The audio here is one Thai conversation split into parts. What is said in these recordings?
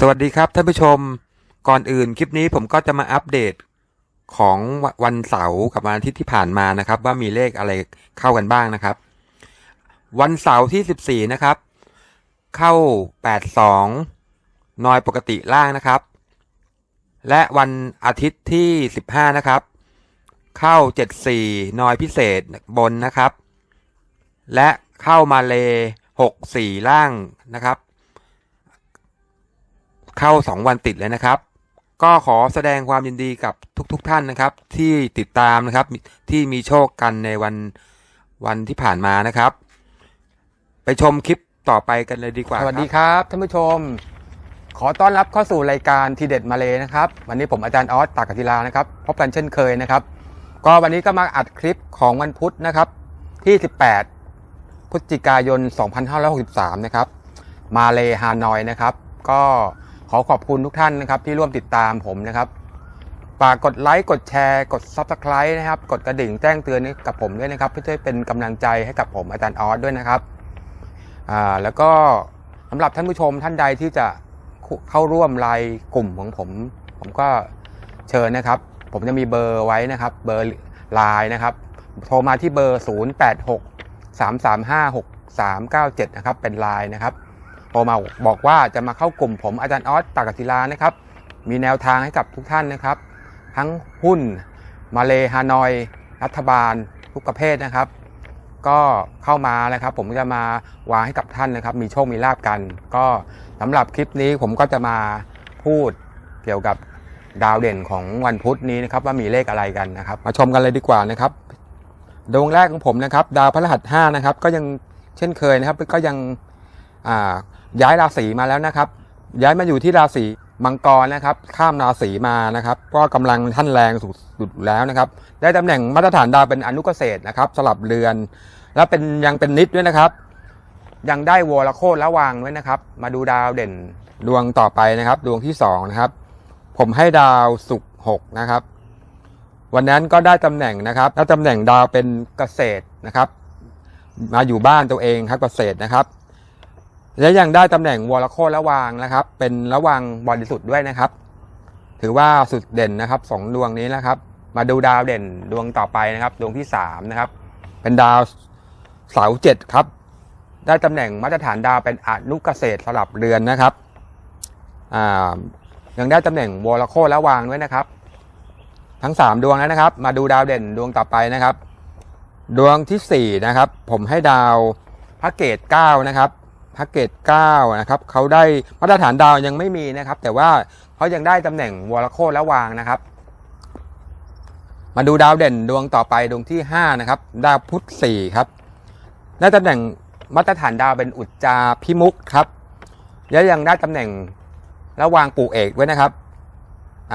สวัสดีครับท่านผู้ชมก่อนอื่นคลิปนี้ผมก็จะมาอัปเดตของวันเสาร์กับวันอาทิตย์ที่ผ่านมานะครับ ว่ามีเลขอะไรเข้ากันบ้างนะครับ วันเสาร์ที่ 14 นะครับ เข้า 82 นอยปกติล่างนะครับ และวันอาทิตย์ที่ 15 นะครับ เข้า 74 นอยพิเศษบนนะครับ และเข้ามาเล 64 ล่างนะครับ เข้าสองวันติดเลยนะครับ ก็ขอแสดงความยินดีกับทุกๆทท่านนะครับ ที่ติดตามนะครับที่มีโชคกันในวันวันที่ผ่านมานะครับ ไปชมคลิปต่อไปกันเลยดีกว่า สวัสดีครับท่านผู้ชม ขอต้อนรับเข้าสู่รายการทีเด็ดมาเลยนะครับ วันนี้ผมอาจารย์ออสตากศิลานะครับพบกันเช่นเคยนะครับ ก็วันนี้ก็มาอัดคลิปของวันพุธนะครับที่ 18 พฤศจิกายน 2563 นะครับ มาเลฮานอยนะครับ ก็ ขอขอบคุณทุกท่านนะครับที่ร่วมติดตามผมนะครับฝากกดไลค์กดแชร์ กด Subscribe นะครับ กดกระดิ่งแจ้งเตือนให้กับผมด้วยนะครับ เพื่อช่วยเป็นกำลังใจให้กับผมอาจารย์ออสด้วยนะครับอ่าแล้วก็สำหรับท่านผู้ชมท่านใดที่จะเข้าร่วมไลน์กลุ่มของผม ผมก็เชิญนะครับ ผมจะมีเบอร์ไว้นะครับ เบอร์ไลน์นะครับ โทรมาที่เบอร์ 086 335 6397 นะครับ เป็นไลน์นะครับ โทรมาบอกว่าจะมาเข้ากลุ่มผมอาจารย์ออสตากศิลานะครับ มีแนวทางให้กับทุกท่านนะครับ ทั้งหุ้นมาเลฮานอย รัฐบาล ทุกประเภทนะครับ ก็เข้ามานะครับ ผมจะมาวางให้กับท่านนะครับ มีโชคมีลาบกัน ก็สำหรับคลิปนี้ผมก็จะมาพูดเกี่ยวกับดาวเด่นของวันพุธนี้นะครับ ว่ามีเลขอะไรกันนะครับ มาชมกันเลยดีกว่านะครับดวงแรกของผมนะครับ ดาวพฤหัสห้านะครับ ก็ยังเช่นเคยนะครับ ก็ยังอ่า ย้ายราศีมาแล้วนะครับ ย้ายมาอยู่ที่ราศีมังกรนะครับ ข้ามราศีมานะครับ ก็กำลังท่านแรงสุดๆแล้วนะครับ ได้ตำแหน่งมาตรฐานดาวเป็นอนุเกษตรนะครับ สลับเรือน แล้วเป็นยังเป็นนิดด้วยนะครับ ยังได้วอลโคตระวางด้วยนะครับ มาดูดาวเด่นดวงต่อไปนะครับ ดวงที่สองนะครับ ผมให้ดาวศุกร์หกนะครับ วันนั้นก็ได้ตำแหน่งนะครับ แล้วตำแหน่งดาวเป็นเกษตรนะครับ มาอยู่บ้านตัวเองครับเกษตรนะครับ และยังได้ตำแหน่งวอลโคระวางนะครับ เป็นระวางบริสุทธิ์ด้วยนะครับ ถือว่าสุดเด่นนะครับสองดวงนี้นะครับ มาดูดาวเด่นดวงต่อไปนะครับ ดวงที่สามนะครับ เป็นดาวเสาร์เจ็ดครับ ได้ตำแหน่งมาตรฐานดาวเป็นอนุเกษตรสลับเรือนนะครับยังได้ตำแหน่งวอลโคและวางด้วยนะครับ ทั้งสามดวงแล้วนะครับ มาดูดาวเด่นดวงต่อไปนะครับ ดวงที่สี่นะครับ ผมให้ดาวพระเกตเก้านะครับ พระเกตเก้านะครับเขาได้มาตรฐานดาวยังไม่มีนะครับ แต่ว่าเขายังได้ตำแหน่งวอลโคและวางนะครับ มาดูดาวเด่นดวงต่อไปดวงที่ 5 นะครับ ดาวพุธ4ครับได้ตำแหน่งมาตรฐานดาวเป็นอุจจาพิมุกครับและยังได้ตำแหน่งระวางปู่เอกไว้นะครับ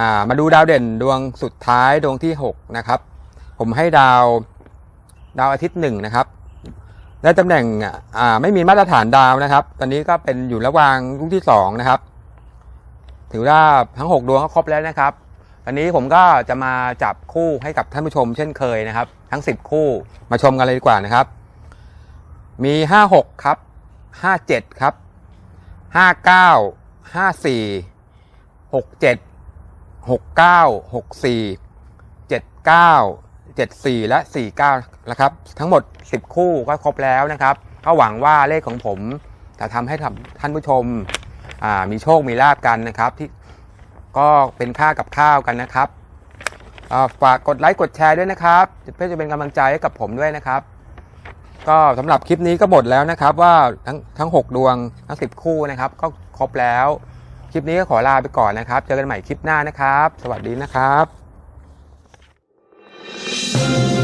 ามาดูดาวเด่นดวงสุดท้ายดวงที่ 6 นะครับ ผมให้ดาวดาวอาทิตย์หนึ่งนะครับ ได้ตำแหน่งอ่าไม่มีมาตรฐานดาวนะครับ ตอนนี้ก็เป็นอยู่ระหว่างลูกที่สองนะครับ ถือว่าทั้ง6ดวงก็ครบแล้วนะครับวันนี้ผมก็จะมาจับคู่ให้กับท่านผู้ชมเช่นเคยนะครับ ทั้ง10คู่มาชมกันเลยดีกว่านะครับ มี56ครับ57ครับ59 54 67 69 64 79 74 และ 49 นะครับ ทั้งหมด 10 คู่ก็ครบแล้วนะครับ ก็หวังว่าเลขของผมจะทำให้ท่านผู้ชมมีโชคมีลาบกันนะครับที่ก็เป็นค่ากับข้าวกันนะครับฝากกดไลค์กดแชร์ด้วยนะครับ เพื่อจะเป็นกำลังใจให้กับผมด้วยนะครับ ก็สำหรับคลิปนี้ก็หมดแล้วนะครับ ว่าทั้งทั้ง 6 ดวงทั้ง 10 คู่นะครับ ก็ครบแล้ว คลิปนี้ก็ขอลาไปก่อนนะครับ เจอกันใหม่คลิปหน้านะครับ สวัสดีนะครับ Thank you.